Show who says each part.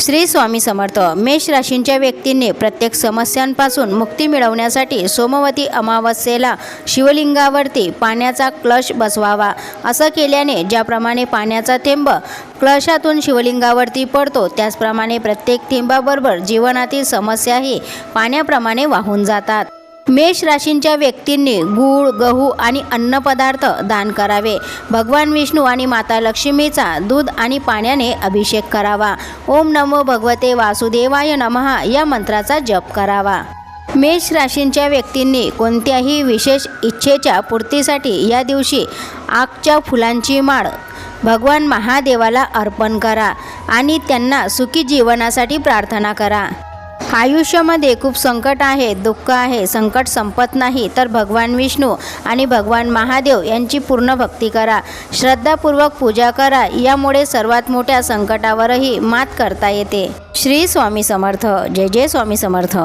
Speaker 1: श्री स्वामी समर्थ मेष राशींच्या व्यक्तींनी प्रत्येक समस्यांपासून मुक्ती मिळवण्यासाठी सोमवती अमावस्येला शिवलिंगावरती पाण्याचा क्लश बसवावा. असं केल्याने ज्याप्रमाणे पाण्याचा थेंब क्लशातून शिवलिंगावरती पडतो त्याचप्रमाणे प्रत्येक थेंबाबरोबर जीवनातील समस्याही पाण्याप्रमाणे वाहून जातात. मेष राशींच्या व्यक्तींनी गूळ गहू आणि अन्नपदार्थ दान करावे. भगवान विष्णू आणि माता लक्ष्मीचा दूध आणि पाण्याने अभिषेक करावा. ओम नमो भगवते वासुदेवाय नमः या मंत्राचा जप करावा. मेष राशींच्या व्यक्तींनी कोणत्याही विशेष इच्छेच्या पूर्तीसाठी या दिवशी आगच्या फुलांची माळ भगवान महादेवाला अर्पण करा आणि त्यांना सुखी जीवनासाठी प्रार्थना करा. आयुष्यामध्ये खूप संकट आहे दुःख आहे संकट संपत नाही तर भगवान विष्णू आणि भगवान महादेव यांची पूर्ण भक्ती करा. श्रद्धापूर्वक पूजा करा. यामुळे सर्वात मोठ्या संकटावरही मात करता येते. श्री स्वामी समर्थ. जय जय स्वामी समर्थ.